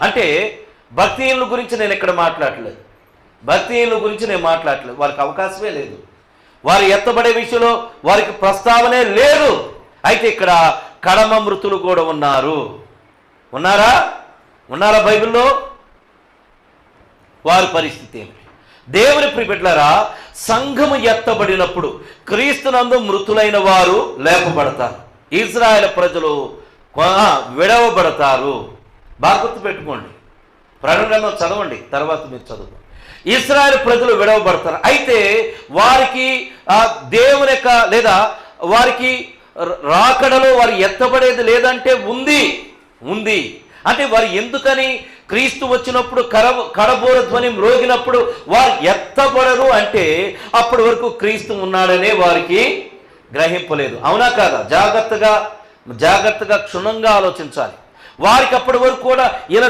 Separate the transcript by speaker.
Speaker 1: అంటే భక్తిహీనుల గురించి నేను ఇక్కడ మాట్లాడలేదు. భక్తిహీనుల గురించి నేను మాట్లాడలేదు. వారికి అవకాశమే లేదు. వారు ఎత్తబడే విషయంలో వారికి ప్రస్తావనే లేదు. అయితే ఇక్కడ కడమ మృతులు కూడా ఉన్నారు. ఉన్నారా? ఉన్నారా బైబిల్లో? వారి పరిస్థితి ఏమిటి? దేవుని ప్రిపెట్లరా సంఘము ఎత్తబడినప్పుడు క్రీస్తునందు మృతులైన వారు లేపబడతారు. ఇజ్రాయెల్ ప్రజలు విడవబడతారు. బాగా గుర్తుపెట్టుకోండి. ప్రకటన చదవండి తర్వాత మీరు చదువు ఇస్రాయల్ ప్రజలు విడవబడతారు. అయితే వారికి ఆ దేవుని యొక్క లేదా వారికి రాకడలో వారు ఎత్తబడేది లేదంటే ఉంది ఉంది. అంటే వారు ఎందుకని క్రీస్తు వచ్చినప్పుడు కర కడబోర ధ్వని మ్రోగినప్పుడు వారు ఎత్తబడరు అంటే అప్పటి వరకు క్రీస్తు ఉన్నాడనే వారికి గ్రహింపలేదు. అవునా కాదా? జాగ్రత్తగా జాగ్రత్తగా క్షుణ్ణంగా ఆలోచించాలి. వారికి అప్పటి వరకు కూడా ఈయన